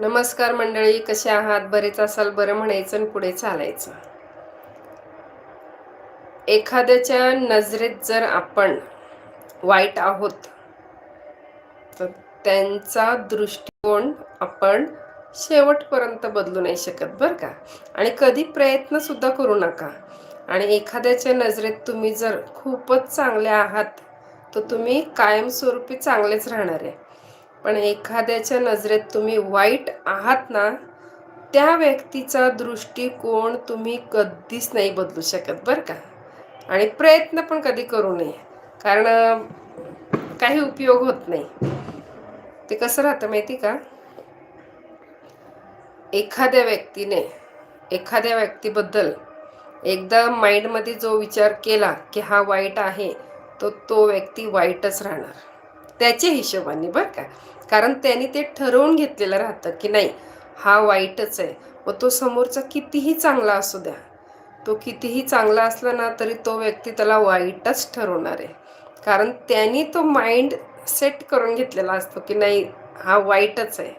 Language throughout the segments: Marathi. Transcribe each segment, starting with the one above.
नमस्कार मंडळी कसे आहात? बरेच असाल बरं म्हणायचं आणि पुढे चालायचं. एखाद्याच्या नजरेत जर आपण वाईट आहोत तर त्यांचा दृष्टिकोन आपण शेवटपर्यंत बदलू नाही शकत बरं का? आणि कधी प्रयत्न सुद्धा करू नका. आणि एखाद्याच्या नजरेत तुम्ही जर खूपच चांगले आहात तर तुम्ही कायमस्वरूपी चांगलेच राहणार आहे. पण एखाद्याच्या नजरेत तुम्ही वाईट आहात ना त्या व्यक्तीचा दृष्टिकोन तुम्ही कधीच नाही बदलू शकत बरं का. आणि प्रयत्न पण कधी करू नये कारण काही उपयोग होत नाही. ते कसं राहतं माहिती का? एखाद्या व्यक्तीने एखाद्या व्यक्तीबद्दल एकदा माइंडमध्ये जो विचार केला की हा वाईट आहे तो तो व्यक्ती वाईटच राहणार. त्याच्या हिशोबाने बरं का. कारण त्याने ते ठरवून घेतलेलं राहतं की नाही हा वाईटच आहे. व तो समोरचा कितीही चांगला असू द्या तो कितीही चांगला असला ना तरी तो व्यक्ती त्याला वाईटच ठरवणार आहे. कारण त्यांनी तो माइंड सेट करून घेतलेला असतो की नाही हा वाईटच आहे.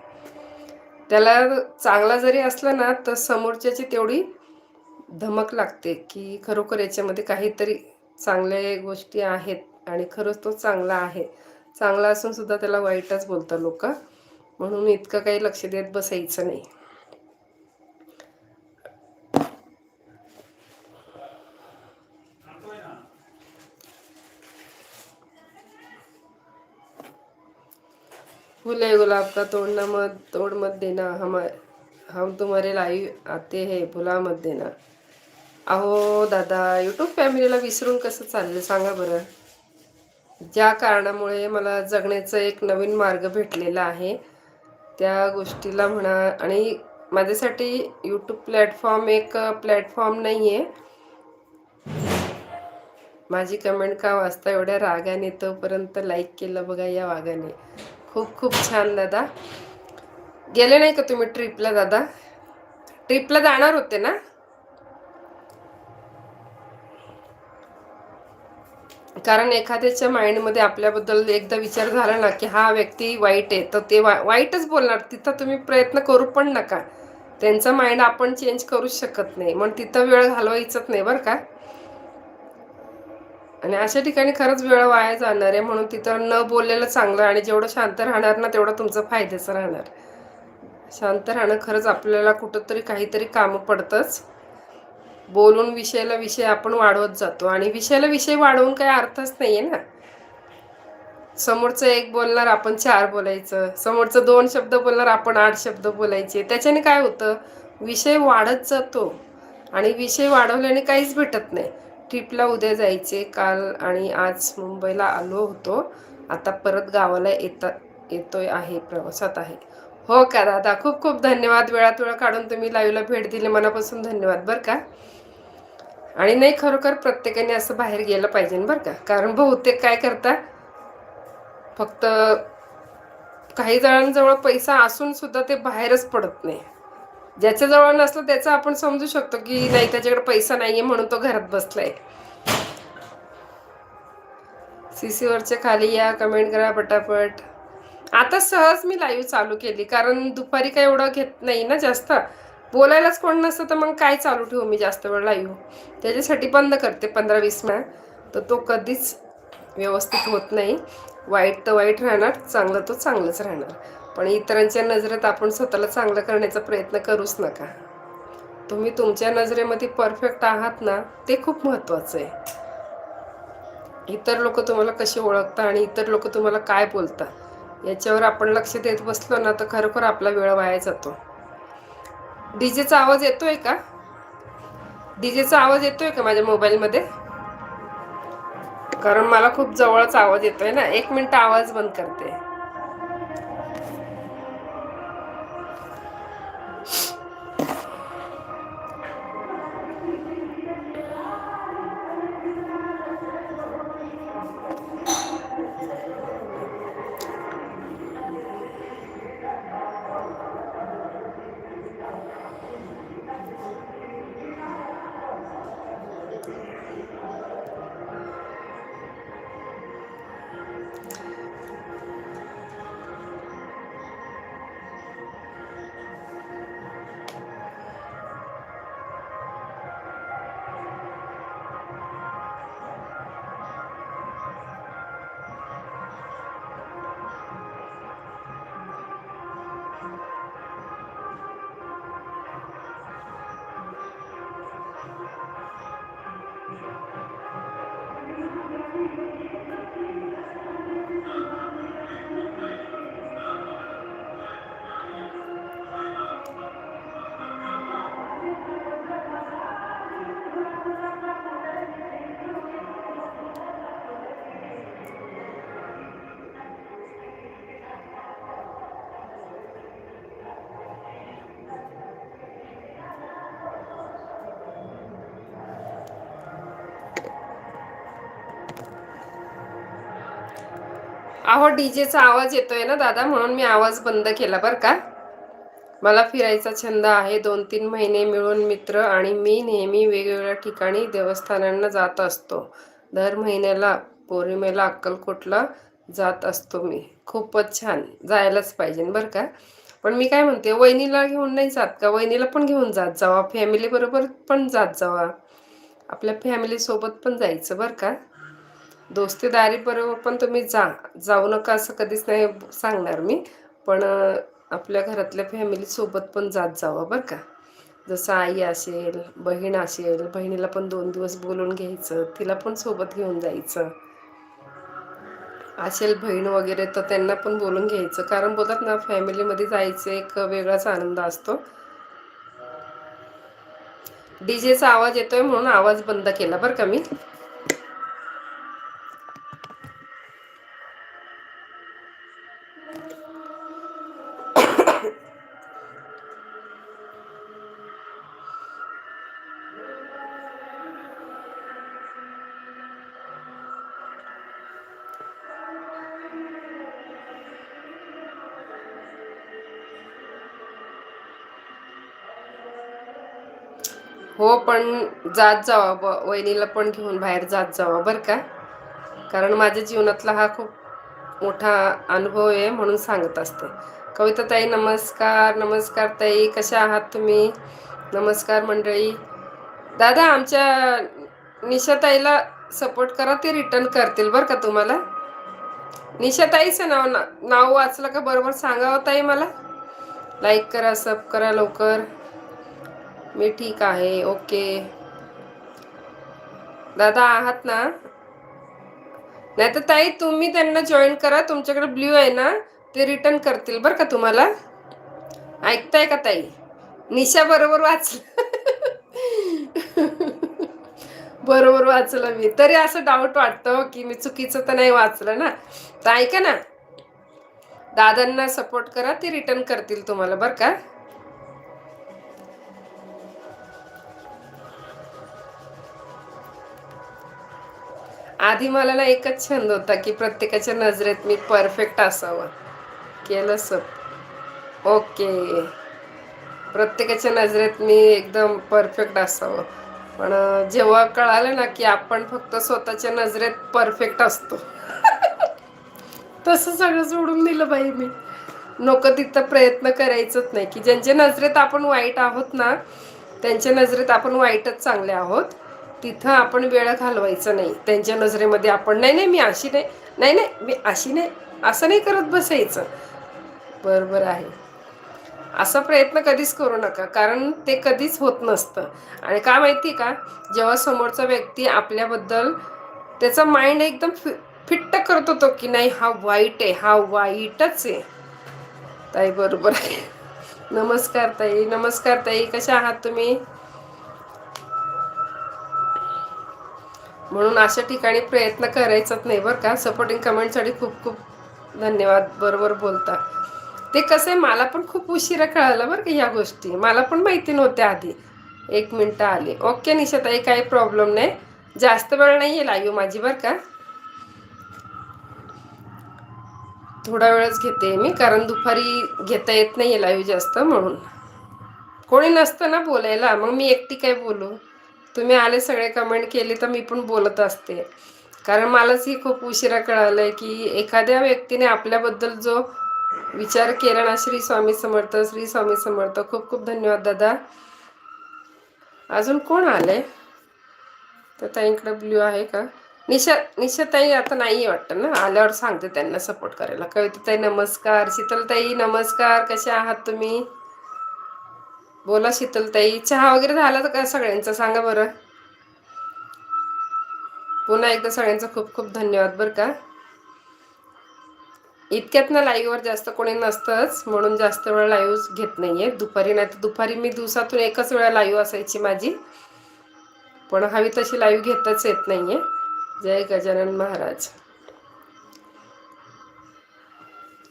त्याला चांगला जरी असला ना तर समोरच्याची तेवढी धमक लागते की खरोखर याच्यामध्ये काहीतरी चांगल्या गोष्टी आहेत आणि खरंच तो चांगला आहे. चांगला असून सुद्धा त्याला वाईटच बोलतात लोक. म्हणून इतकं काही लक्ष देत बसायचं नाही. फूल है गुलाब का तोड़ना मत तोड़ मत देना. हम हम तुम्हारे लाईव आते है भुला मत देना. अहो दादा यूट्यूब फॅमिलीला विसरून कसं चाललं? सांगा बरं. ज्या कारणामुळे मला जगण्याचा एक नवीन मार्ग भेटलेला आहे त्या गोष्टीला म्हणा आणि माझ्यासाठी यूट्यूब प्लॅटफॉर्म एक प्लॅटफॉर्म नाही आहे माझी कमेंट का वाचता एवढ्या रागाने तोपर्यंत लाईक केलं बघा या वागाने खूप खूप छान दादा. गेले नाही का तुम्ही ट्रिपला दादा? ट्रिपला जाणार होते ना? कारण एखाद्याच्या माइंडमध्ये आपल्याबद्दल एकदा विचार झाला ना की हा व्यक्ती वाईट आहे तर ते वा वाईटच बोलणार. तिथं तुम्ही प्रयत्न करू पण नका. त्यांचा माइंड आपण चेंज करूच शकत नाही. मग तिथं वेळ घालवायचंच नाही बरं का? आणि अशा ठिकाणी खरंच वेळ वाया जाणार आहे. म्हणून तिथं न बोललेलं चांगलं आणि जेवढं शांत राहणार ना तेवढं तुमचं फायद्याचं राहणार. शांत राहणं खरंच आपल्याला कुठंतरी काहीतरी कामं पडतंच. बोलून विषयाला विषय आपण वाढवत जातो. आणि विषयाला विषय वाढवून काही अर्थच नाही आहे ना. समोरचं एक बोलणार आपण चार बोलायचं. समोरचं दोन शब्द बोलणार आपण आठ शब्द बोलायचे. त्याच्याने काय होतं? विषय वाढत जातो. आणि विषय वाढवल्याने काहीच भेटत नाही. ट्रिपला उद्या जायचे. काल आणि आज मुंबईला आलो होतो. आता परत गावाला येता येतोय आहे प्रवासात आहे. हो का दादा? खूप खूप धन्यवाद. वेळात वेळ काढून तुम्ही लाईव्हला भेट दिली. मनापासून धन्यवाद. बरं का? आणि नाही खरोखर प्रत्येकाने असं बाहेर गेलं पाहिजे बरं का? कारण बहुतेक काय करता फक्त काही जणांजवळ पैसा असून सुद्धा ते बाहेरच पडत नाही. ज्याच्याजवळ नसलं त्याचं आपण समजू शकतो की नाही त्याच्याकडे पैसा नाहीये म्हणून तो घरात बसलाय. सीसीवरच्या खाली या कमेंट करा पटापट. आता सहज मी लाईव्ह चालू केली कारण दुपारी काय एवढं घेत नाही ना जास्त. बोलायलाच कोण नसतं तर मग काय चालू ठेवू मी जास्त वेळ लाईव्ह त्याच्यासाठी बंद करते पंधरा वीस मिनिट. तर तो कधीच व्यवस्थित होत नाही. वाईट तर वाईट राहणार चांगलं तो चांगलंच राहणार. पण इतरांच्या नजरेत आपण स्वतःला चांगलं करण्याचा प्रयत्न करूच नका. तुम्ही तुमच्या नजरेमध्ये परफेक्ट आहात ना ते खूप महत्त्वाचं आहे. इतर लोक तुम्हाला कसे ओळखतात आणि इतर लोक तुम्हाला काय बोलतात याच्यावर आपण लक्ष देत बसलो ना तर खरोखर आपला वेळ वाया जातो. डीजेचा आवाज येतोय का? डीजेचा आवाज येतोय का माझ्या मोबाईलमध्ये? कारण मला खूप जवळच आवाज येतोय ना. एक मिनटं आवाज बंद करते. अहो डीजेचा आवाज येतोय ना दादा म्हणून मी आवाज बंद केला बरं का. मला फिरायचा छंद आहे दोन तीन महिने मिळून मित्र आणि मी नेहमी वेगवेगळ्या ठिकाणी देवस्थानांना जात असतो. दर महिन्याला पौर्णिमेला अक्कलकोटला जात असतो मी. खूपच छान जायलाच पाहिजे बरं का. पण मी काय म्हणते वहिनीला घेऊन नाही जात का? वहिनीला पण घेऊन जात जावा. फॅमिली बरोबर पण जात जावा. आपल्या फॅमिलीसोबत पण जायचं बरं का. दोस्तीदारी बरोबर पण तुम्ही जा जाऊ नका असं कधीच नाही सांगणार मी. पण आपल्या घरातल्या फॅमिलीसोबत पण जात जावं बरं का. जसं आई असेल बहीण असेल बहिणीला पण दोन दिवस बोलून घ्यायचं तिला पण सोबत घेऊन जायचं. असेल बहीण वगैरे तर त्यांना पण बोलून घ्यायचं. कारण बोलतात ना फॅमिलीमध्ये जायचं एक वेगळाच आनंद असतो. डीजेचा आवाज येतोय म्हणून आवाज बंद केला बरं का मी. पण जात जावा ब वहिनीला पण घेऊन बाहेर जात जावा बरं का? कारण माझ्या जीवनातला हा खूप मोठा अनुभव आहे म्हणून सांगत असते. कविता ताई नमस्कार नमस्कार ताई कशा आहात तुम्ही? नमस्कार मंडळी. दादा आमच्या निशाताईला सपोर्ट करा ते रिटर्न करतील बरं का तुम्हाला? निशाताईचं नाव ना नाव वाचलं का बरोबर सांगावं ताई मला? लाईक करा सब करा लवकर. मी ठीक आहे ओके. दादा आहात ना? नाही तर ताई तुम्ही त्यांना जॉईन करा. तुमच्याकडे ब्ल्यू आहे ना ते रिटर्न करतील बरं का तुम्हाला? ऐकताय का ताई? निशा बरोबर वाचलं. बरोबर वाचलं मी. तरी असं डाऊट वाटतं हो, की मी चुकीचं तर नाही वाचलं ना. तर ऐका ना. दादांना सपोर्ट करा ते रिटर्न करतील तुम्हाला बरं का? आधी मला ना एकच छंद होता की प्रत्येकाच्या नजरेत मी परफेक्ट असावं. केलं सप ओके. प्रत्येकाच्या नजरेत मी एकदम परफेक्ट असावं. पण जेव्हा कळालं ना की आपण फक्त स्वतःच्या नजरेत परफेक्ट असतो. तसं सगळं सोडून दिलं बाई मी. नको तिथं प्रयत्न करायचंच नाही की ज्यांच्या नजरेत आपण वाईट आहोत ना त्यांच्या नजरेत आपण वाईटच चांगले आहोत. तिथं आपण वेळ घालवायचं नाही. त्यांच्या नजरेमध्ये आपण नाही नाही मी अशी नाही नाही नाही मी अशी नाही असं नाही करत बसायचं. बरोबर आहे. असा प्रयत्न कधीच करू नका कारण ते कधीच होत नसतं. आणि का माहिती का? जेव्हा समोरचा व्यक्ती आपल्याबद्दल त्याचा माइंड एकदम फि फिट्ट करत होतो की नाही हा वाईट आहे हा वाईटच आहे. ताई बरोबर आहे. नमस्कार ताई नमस्कार ताई कशा आहात तुम्ही? म्हणून अशा ठिकाणी प्रयत्न करायचाच नाही बरं का. सपोर्टिंग कमेंटसाठी खूप खूप धन्यवाद. बरोबर बोलता. ते कसं आहे मला पण खूप उशिरा कळालं बरं का ह्या गोष्टी. मला पण माहिती नव्हत्या आधी. एक मिनटं आली. ओके निशाताई काही प्रॉब्लेम नाही. जास्त वेळ नाही आहे लाईव्ह माझी बरं का. थोडा वेळच घेते मी कारण दुपारी घेता येत नाही आहे लाईव्ह जास्त म्हणून. कोणी नसतं ना बोलायला. मग मी एकटी काय बोलू? तुम्ही आले सगळे कमेंट केली तर मी पण बोलत असते. कारण मलाच ही खूप उशिरा कळालंय की एखाद्या व्यक्तीने आपल्याबद्दल जो विचार केला ना श्री स्वामी समर्थ श्री स्वामी समर्थ खूप खूप धन्यवाद दादा. अजून कोण आले? तर ताईंकडे ब्ल्यू आहे का? निशा निशाताई आता नाही आहे वाटतं ना? आल्यावर सांगते त्यांना सपोर्ट करायला. कविताताई नमस्कार. शीतलताई नमस्कार. कशा आहात तुम्ही? बोला शीतलताई. चहा वगैरे झाला का सगळ्यांचा? सांगा बरं. पुन्हा एकदा सगळ्यांचा खूप खूप धन्यवाद बरं का. इतक्यात ना लाईव्हवर जास्त कोणी नसतंच म्हणून जास्त वेळा लाईव्ह घेत नाहीये. दुपारी नाही तर दुपारी मी दिवसातून एकच वेळा लाईव्ह असायची माझी. पण हवी तशी लाईव्ह घेतच येत नाहीये. जय गजानन महाराज.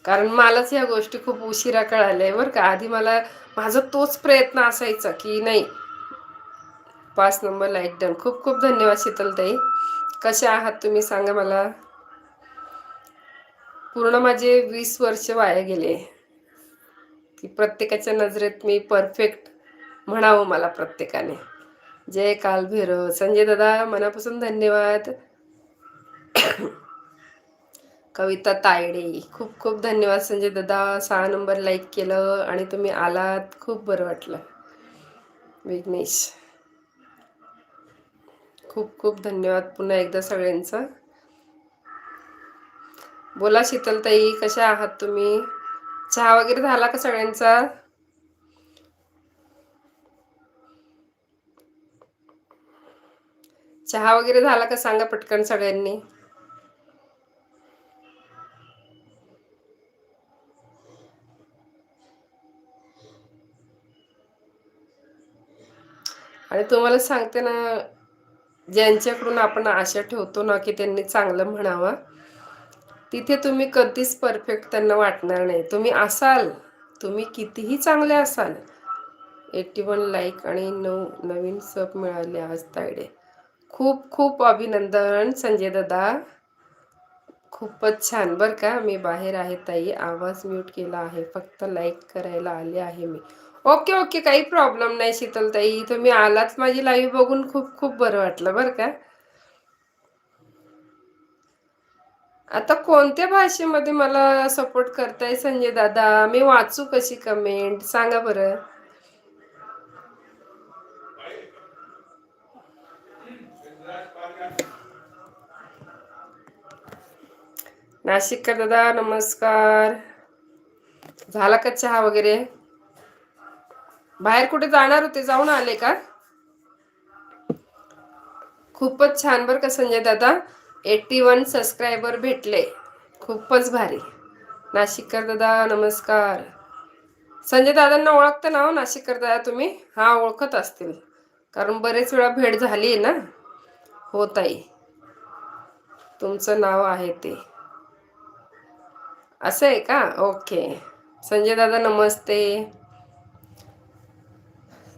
कारण मलाच ह्या गोष्टी खूप उशिरा कळाल्या बरं का? आधी मला माझा तोच प्रयत्न असायचा की नाही. पाच नंबर लाईक डन खूप खूप धन्यवाद शीतलताई. कशा आहात तुम्ही सांगा मला? पूर्ण माझे वीस वर्ष वाया गेले. की प्रत्येकाच्या नजरेत मी परफेक्ट म्हणावं मला प्रत्येकाने. जय कालभैरव. संजय दादा मनापासून धन्यवाद. कविता तायडे. खूप खूप धन्यवाद संजय दादा. सहा नंबर लाईक केलं आणि तुम्ही आलात. खूप बरं वाटलं. विघ्नेश. खूप खूप धन्यवाद पुन्हा एकदा सगळ्यांचं. बोला शीतलताई कशा आहात तुम्ही? चहा वगैरे झाला का सगळ्यांचा? चहा वगैरे झाला का? सांगा पटकन सगळ्यांनी. आणि तुम्हाला सांगते ना ज्यांच्याकडून आपण आशा ठेवतो ना की त्यांनी चांगलं म्हणावं तिथे तुम्ही कधीच परफेक्ट त्यांना वाटणार नाही. तुम्ही असाल तुम्ही कितीही चांगले असाल एट्टी वन लाईक आणि नऊ नवीन सब मिळाले आज तायडे. खूप खूप अभिनंदन संजय दादा. खूपच छान बरं का मी बाहेर आहे ताई आवाज म्यूट केला आहे फक्त लाईक करायला आले आहे मी. Okay okay. काही प्रॉब्लेम नाही शीतलताई. तुम्ही आलाच माझी लाईव्ह बघून. खूप खूप बरं वाटलं बरं का? आता कोणत्या भाषेमध्ये मला सपोर्ट करताय संजय दादा? मी वाचू कशी कमेंट सांगा बरं. नाशिककर दादा नमस्कार. झाला का चहा वगैरे? बाहेर कुठे जाणार होते? जाऊन आले का? खूपच छान बरं का संजय दादा. एट्टी वन सबस्क्रायबर भेटले. खूपच भारी. नाशिककर दादा नमस्कार. संजय दादांना ओळखता ना हो नाशिककर दादा तुम्ही? हा ओळखत असतील. कारण बरेच वेळा भेट झाली आहे ना? हो ताई. तुमचं नाव आहे ते. असं आहे का? ओके. संजय दादा नमस्ते.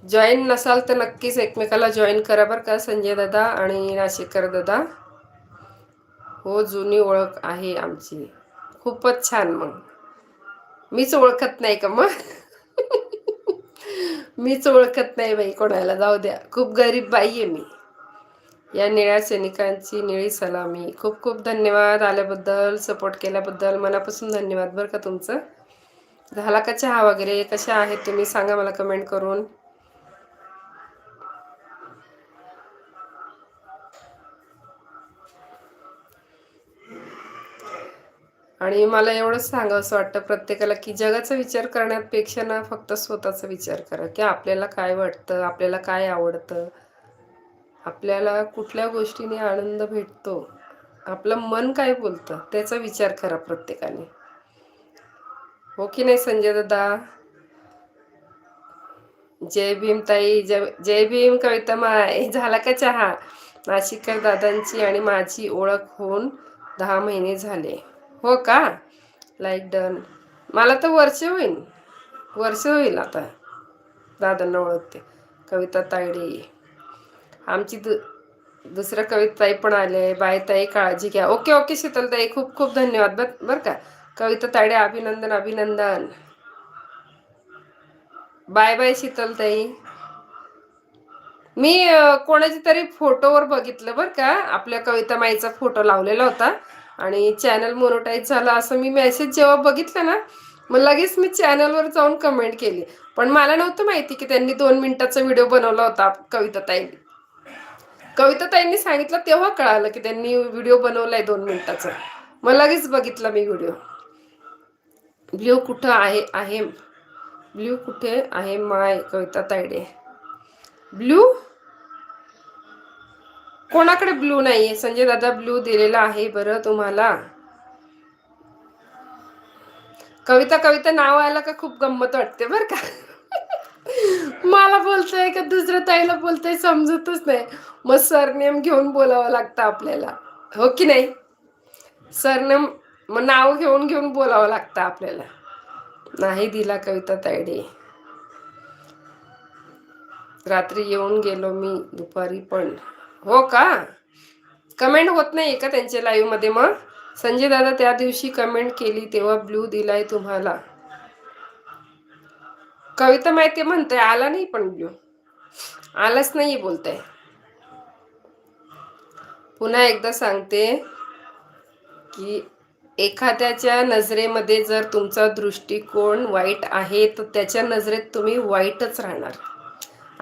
जॉईन नसाल तर नक्कीच एकमेकाला जॉईन करा बरं का संजय दादा आणि नाशिककर दादा. हो जुनी ओळख आहे आमची. खूपच छान मग. मीच ओळखत नाही का मग? मीच ओळखत नाही बाई कोणाला. जाऊ द्या. खूप गरीब बाई आहे मी. या निळ्या सैनिकांची निळी सलामी. खूप खूप धन्यवाद आल्याबद्दल सपोर्ट केल्याबद्दल. मनापासून धन्यवाद बरं का तुमचं. झाला का चहा वगैरे? कशा आहेत तुम्ही? सांगा मला कमेंट करून. आणि मला एवढंच सांगावं असं वाटतं प्रत्येकाला की जगाचा विचार करण्यापेक्षा ना फक्त स्वतःचा विचार करा की आपल्याला काय वाटतं आपल्याला काय आवडतं. आपल्याला कुठल्या गोष्टीने आनंद भेटतो आपलं मन काय बोलतं त्याचा विचार करा प्रत्येकाने. हो की नाही संजय दादा? जय भीम ताई जय जय भीम कविता माय झाला का चहा? नाशिककर दादांची आणि माझी ओळख होऊन दहा महिने झाले. हो का? लाईक डन मला तर वर्ष होईल वर्ष होईल आता. दादांना ओळखते. कविता तायडे. आमची दु दुसऱ्या कविताई पण आले. बाय ताई काळजी घ्या. ओके ओके शीतलताई. खूप खूप धन्यवाद. बर बरं का? कविता तायडे अभिनंदन अभिनंदन. Bye bye Sheetaltai. मी कोणाच्या तरी फोटोवर बघितलं बरं का? आपल्या कविता माईचा फोटो लावलेला होता. आणि चॅनल मोनोटाईज झाला असं मी मेसेज जेव्हा बघितलं ना मग लगेच मी चॅनलवर जाऊन कमेंट केली. पण मला नव्हतं माहिती की त्यांनी दोन मिनिटाचा व्हिडिओ बनवला होता कविताताईंनी. कविताताईंनी सांगितलं तेव्हा कळालं की त्यांनी व्हिडिओ बनवलाय दोन मिनिटाचा. मग लगेच बघितला मी व्हिडिओ ब्ल्यू कुठं आहे आहे? ब्ल्यू कुठे आहे माय कविता तायडे ब्ल्यू? कोणाकडे ब्लू नाहीये? संजय दादा ब्लू दिलेला आहे बरं तुम्हाला. कविता कविता नाव आलं का खूप गंमत वाटते बर का? मला बोलतोय का दुसऱ्या ताईला बोलतोय समजतच नाही. मग सरनेम घेऊन बोलावं लागतं आपल्याला. हो की नाही? सरनेम मग नाव घेऊन घेऊन बोलावं लागतं आपल्याला. नाही दिला कविता तायडे रात्री येऊन गेलो मी दुपारी पण. हो का? कमेंट होत नाही का त्यांच्या लाईव्हमध्ये मग? संजय दादा त्या दिवशी कमेंट केली तेव्हा ब्ल्यू दिलाय तुम्हाला. कविता माहिती म्हणते आला नाही पण ब्लू आलाच नाही बोलताय. पुन्हा एकदा सांगते की एखाद्याच्या नजरेमध्ये जर तुमचा दृष्टिकोन वाईट आहे तर त्याच्या नजरेत तुम्ही वाईटच राहणार.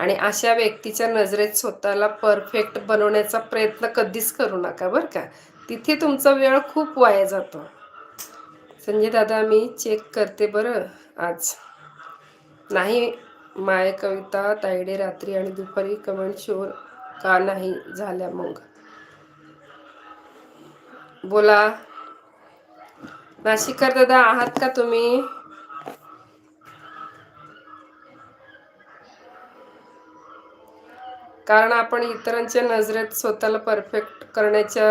आणि अशा व्यक्तीच्या नजरेत स्वतःला परफेक्ट बनवण्याचा प्रयत्न कधीच करू नका बरं का. तिथे तुमचा वेळ खूप वाया जातो. संजय दादा मी चेक करते बरं आज. नाही माय कविता तायडे रात्री आणि दुपारी कमेंट शोर का नाही झाल्या मग? बोला. नाशिकर दादा आहात का तुम्ही? कारण आपण इतरांच्या नजरेत स्वतःला परफेक्ट करण्याच्या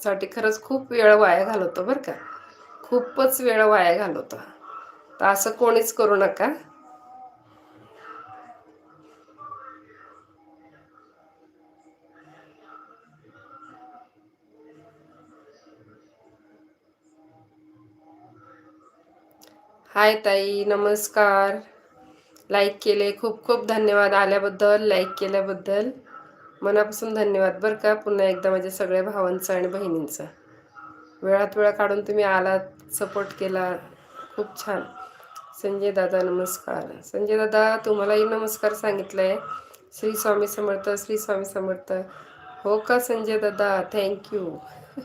साठी खरंच खूप वेळ वाया घालवतो बरं का. खूपच वेळ वाया घालवतो. तर असं कोणीच करू नका. हाय ताई नमस्कार. लाईक केले. खूप खूप धन्यवाद आल्याबद्दल लाईक केल्याबद्दल. मनापासून धन्यवाद बरं का. पुन्हा एकदा माझ्या सगळ्या भावांचं आणि बहिणींचं. वेळात वेळा काढून तुम्ही आलात सपोर्ट केला खूप छान. संजय दादा नमस्कार. संजय दादा तुम्हालाही नमस्कार सांगितलं आहे श्री स्वामी समर्थ श्री स्वामी समर्थ. हो का संजय दादा? थँक्यू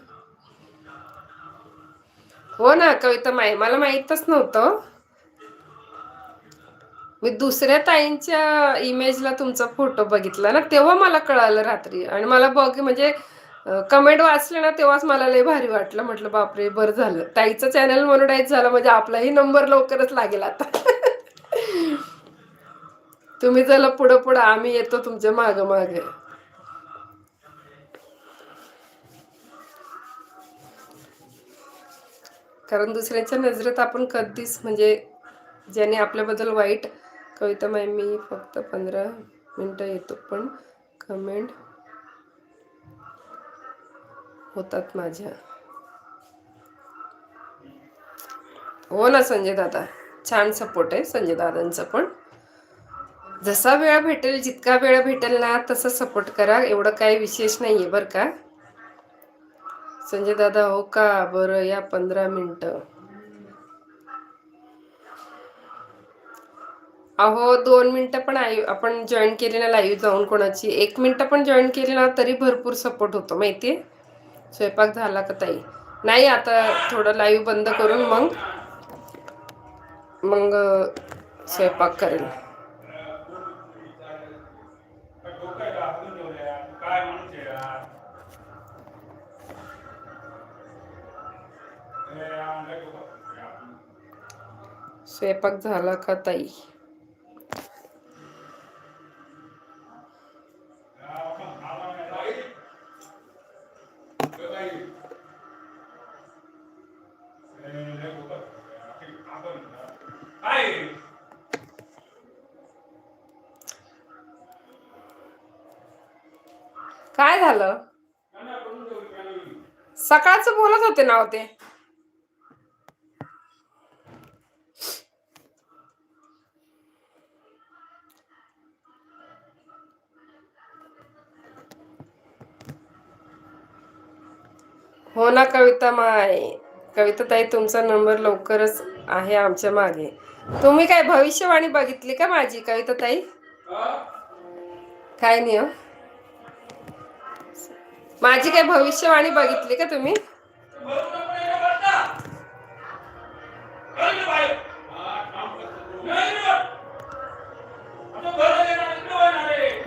हो ना कविता माई मला माहीतच नव्हतं. मी दुसऱ्या ताईंच्या इमेजला तुमचा फोटो बघितला ना तेव्हा मला कळालं रात्री. आणि मला बघ म्हणजे कमेंट वाचले ना तेव्हाच मला लय भारी वाटलं. म्हटलं बापरे बरं झालं. ताईचं चॅनल मोनोटाईज झालं म्हणजे आपलाही नंबर लवकरच लागेल आता. तुम्ही चला पुढं पुढं. आम्ही येतो तुमच्या माग मागे. कारण दुसऱ्याच्या नजरेत आपण कधीच म्हणजे ज्याने आपल्याबद्दल वाईट कविता माय मी फक्त पंधरा मिनटं येतो पण कमेंट होतात माझ्या. हो ना संजय दादा. छान सपोर्ट आहे संजय दादांचा पण. जसा वेळ भेटेल जितका वेळ भेटेल ना तसा सपोर्ट करा. एवढं काही विशेष नाही आहे बरं का. संजय दादा हो का? बरं या पंधरा मिनटं. अहो दोन मिनटं पण आई आपण जॉईन केली ना लाईव्ह जाऊन कोणाची? एक मिनटं पण जॉईन केली ना तरी भरपूर सपोर्ट होतो माहिती स्वयंपाक झाला का ताई? नाही आता थोडं लाईव्ह बंद करून मग मग स्वयंपाक करेल. स्वयंपाक झाला का ताई काय झालं? सकाळचं बोलत होते ना होते हो ना कविता माय. कविता ताई तुमचा नंबर लवकरच आहे आमच्या मागे. तुम्ही काय भविष्यवाणी बघितली का माझी कविता ताई? काय नाही हो. माझी काय भविष्यवाणी बघितली का तुम्ही?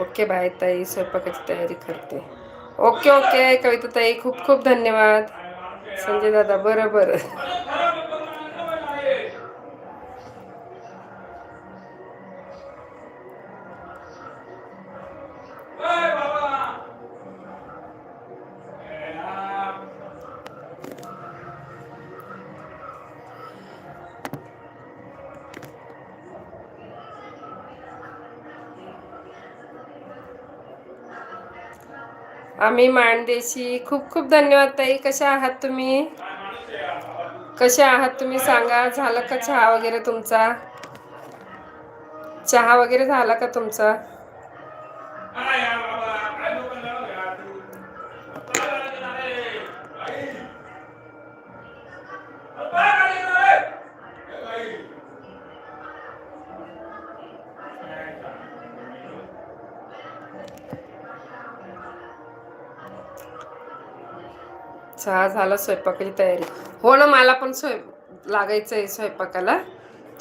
ओके बाय ताई स्वयंपाकाची तयारी करते. ओके ओके कविता ताई खूप खूप धन्यवाद. संजय दादा बरं बरं. आम्ही माणदेशी. खूप खूप धन्यवाद ताई. कशा आहात तुम्ही? कशा आहात तुम्ही? सांगा. झालं का चहा वगैरे तुमचा? चहा वगैरे झाला का तुमचा? चहा झाला स्वयंपाकाची तयारी. हो ना मला पण स्वयं लागायचं आहे स्वयंपाकाला.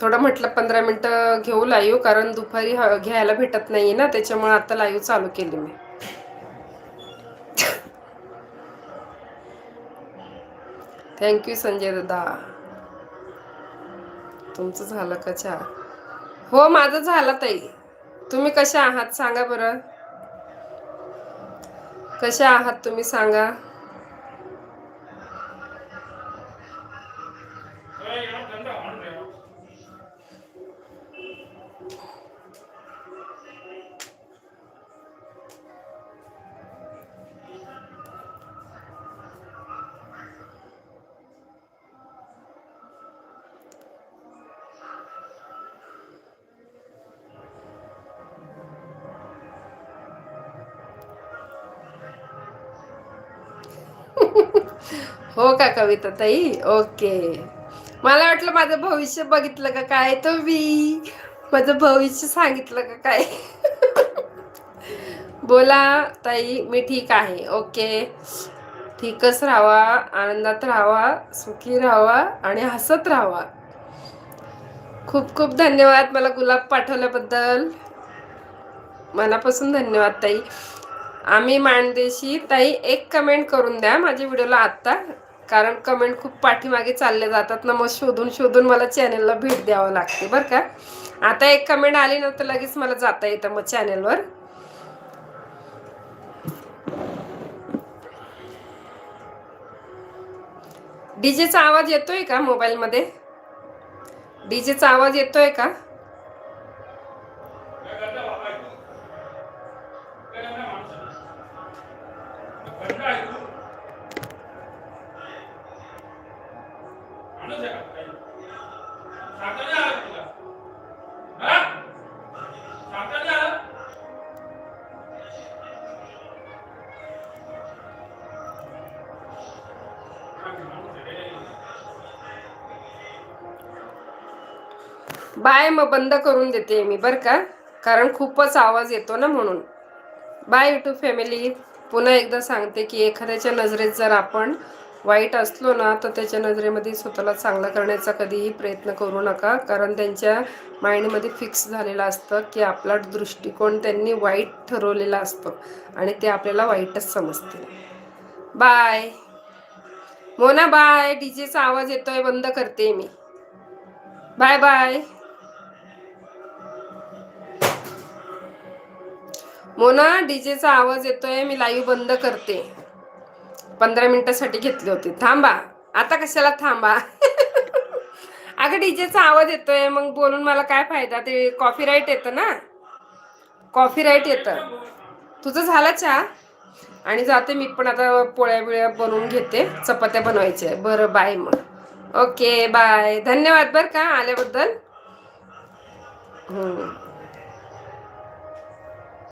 थोडं म्हटलं पंधरा मिनटं घेऊ लाईव कारण दुपारी घ्यायला भेटत नाही ना त्याच्यामुळे आता लाईव्ह चालू केली मी. थँक्यू संजय दादा. तुमचं झालं का चहा? हो माझं झालं ताई. तुम्ही कशा आहात सांगा बरं. कशा आहात तुम्ही सांगा. हो का कविता ताई? ओके. मला वाटलं माझं भविष्य बघितलं का काय तुम्ही? माझं भविष्य सांगितलं का काय? बोला ताई मी ठीक आहे. ओके. ठीकच राहावा आनंदात राहावा सुखी राहावा आणि हसत राहावा. खूप खूप धन्यवाद मला गुलाब पाठवल्याबद्दल. मनापासून धन्यवाद ताई. आम्ही माणदेशी ताई एक कमेंट करून द्या. माझ्या व्हिडिओला आत्ता कारण कमेंट खूप पाठीमागे चालले जातात ना मग शोधून शोधून मला चॅनेलला भेट द्यावं लागते बरं का. आता एक कमेंट आली ना तर लगेच मला जाता येतं मग चॅनेलवर डीजेचा आवाज येतोय का मोबाईलमध्ये डीजेचा आवाज येतोय का? बाय मग बंद करून देते मी बरं का. कारण खूपच आवाज येतो ना म्हणून. बाय युट्यूब फॅमिली पुन्हा एकदा सांगते की एखाद्याच्या नजरेत जर आपण वाईट असलो ना तर त्याच्या नजरेमध्ये स्वतःला चांगलं करण्याचा कधीही प्रयत्न करू नका. कारण त्यांच्या माइंडमध्ये फिक्स झालेलं असतं की आपला दृष्टिकोन त्यांनी वाईट ठरवलेला असतो आणि ते आपल्याला वाईटच समजते बाय. मोना बाय. डीजेचा आवाज येतोय बंद करते मी. Bye bye. मोना डीजेचा आवाज येतोय मी लाईव्ह बंद करते. पंधरा मिनिटासाठी घेतली होती. थांबा. आता कशाला थांबा? अगं डीजेचा आवाज येतोय मग बोलून मला काय फायदा? ते कॉफी राईट येतं ना? कॉफी राईट येतं. तुझं झालं चहा? आणि जाते मी पण आता पोळ्या बिळ्या बनवून घेते. चपात्या बनवायच्या बरं बाय मग. ओके बाय धन्यवाद बरं का आल्याबद्दल. हम्म.